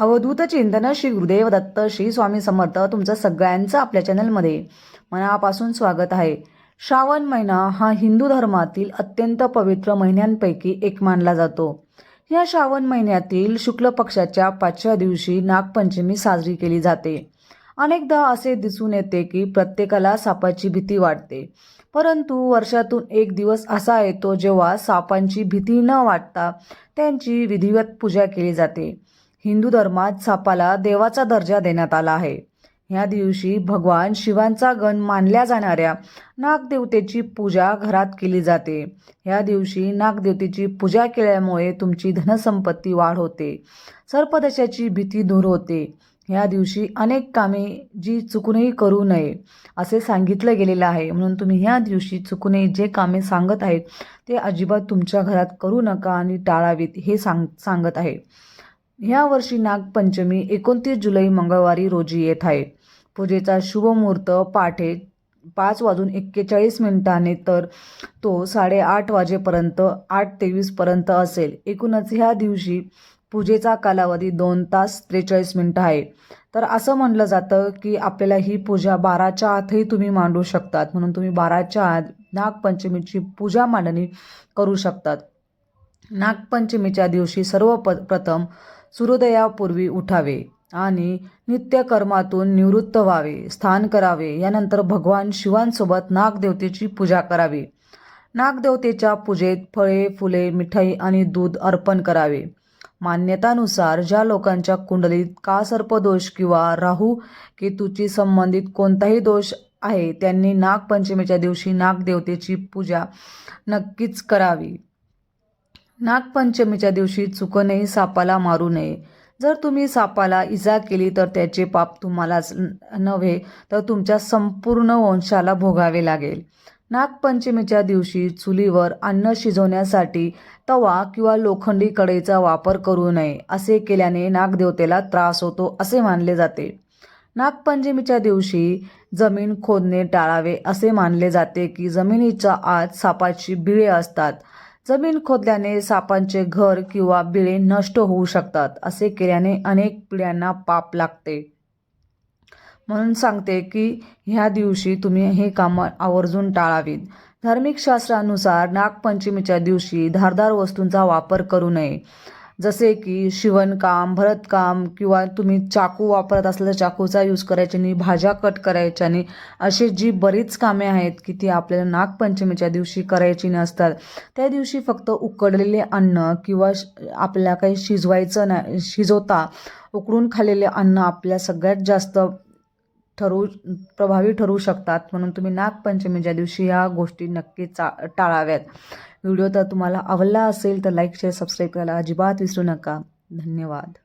अवधूत चिंतन श्री गुरुदेव दत्त श्री स्वामी समर्थ तुमचं सगळ्यांचं आपल्या चॅनलमध्ये मनापासून स्वागत आहे. श्रावण महिना हा हिंदू धर्मातील अत्यंत पवित्र महिन्यांपैकी एक मानला जातो. या श्रावण महिन्यातील शुक्ल पक्षाच्या पाचव्या दिवशी नागपंचमी साजरी केली जाते. अनेकदा असे दिसून येते की प्रत्येकाला सापाची भीती वाटते. परंतु वर्षातून एक दिवस असा येतो जेव्हा सापांची भीती न वाटता त्यांची विधिवत पूजा केली जाते. हिंदू धर्मात सापाला देवाचा दर्जा देण्यात आला आहे. ह्या दिवशी भगवान शिवांचा गण मानल्या जाणाऱ्या नागदेवतेची पूजा घरात केली जाते. ह्या दिवशी नागदेवतेची पूजा केल्यामुळे तुमची धनसंपत्ती वाढ होते. सर्पदशाची भीती दूर होते. ह्या दिवशी अनेक कामे जी चुकूनही करू नये असे सांगितलं गेलेलं आहे. म्हणून तुम्ही ह्या दिवशी चुकूनही जे कामे सांगत आहेत ते अजिबात तुमच्या घरात करू नका आणि टाळावीत हे सांग सांगत आहे. ह्या वर्षी नागपंचमी एकोणतीस जुलै मंगळवारी रोजी येत आहे. पूजेचा शुभमुहूर्त पाठे पाच वाजून एक्केचाळीस मिनिटाने तर तो साडेआठ वाजेपर्यंत आठ तेवीसपर्यंत असेल. एकूणच ह्या दिवशी पूजेचा कालावधी दोन तास त्रेचाळीस मिनटं आहे. तर असं म्हटलं जातं की आपल्याला ही पूजा बाराच्या आतही तुम्ही मांडू शकतात. म्हणून तुम्ही बाराच्या आत नागपंचमीची पूजा मांडणी करू शकतात. नागपंचमीच्या दिवशी सर्व प प्रथम सूर्योदयापूर्वी उठावे आणि नित्यकर्मातून निवृत्त व्हावे स्थान करावे. यानंतर भगवान शिवांसोबत नागदेवतेची पूजा करावी. नागदेवतेच्या पूजेत फळे फुले मिठाई आणि दूध अर्पण करावे. मान्यतानुसार ज्या लोकांच्या कुंडलीत कासर्पदोष किंवा राहू केतूची संबंधित कोणताही दोष आहे त्यांनी नागपंचमीच्या दिवशी नागदेवतेची पूजा नक्कीच करावी. नागपंचमीच्या दिवशी चुकूनही सापाला मारू नये. जर तुम्ही सापाला इजा केली तर त्याचे पाप तुम्हालाच नव्हे तर तुमच्या संपूर्ण वंशाला भोगावे लागेल. नागपंचमीच्या दिवशी चुलीवर अन्न शिजवण्यासाठी तवा किंवा लोखंडी कढईचा वापर करू नये असे केल्याने नागदेवतेला त्रास होतो असे मानले जाते. नागपंचमीच्या दिवशी जमीन खोदणे टाळावे असे मानले जाते की जमिनीच्या आत सापाची बिळे असतात. जमीन खोदल्याने सापांचे घर किंवा बिळे नष्ट होऊ शकतात असे केल्याने अनेक पिढ्यांना पाप लागते. म्हणून सांगते की ह्या दिवशी तुम्ही हे कामं आवर्जून टाळावीत. धार्मिक शास्त्रानुसार नागपंचमीच्या दिवशी धारदार वस्तूंचा वापर करू नये. जसे की शिवणकाम भरतकाम किंवा तुम्ही चाकू वापरत असलेल्या चाकूचा यूज करायचे नाही भाज्या कट करायच्या नाही अशी जी बरीच कामे आहेत की ती आपल्याला नागपंचमीच्या दिवशी करायची नसतात. त्या दिवशी फक्त उकडलेले अन्न किंवा श- आपल्याला काही शिजवायचं नाही शिजवता उकडून खाल्लेले अन्न आपल्या सगळ्यात जास्त ठरवू प्रभावी ठरू शकतात. म्हणून तुम्ही नागपंचमीच्या दिवशी या गोष्टी नक्की चा टाळाव्यात. व्हिडिओ तर तुम्हाला आवडला असेल तर लाईक शेअर सबस्क्राईब करायला अजिबात विसरू नका. धन्यवाद.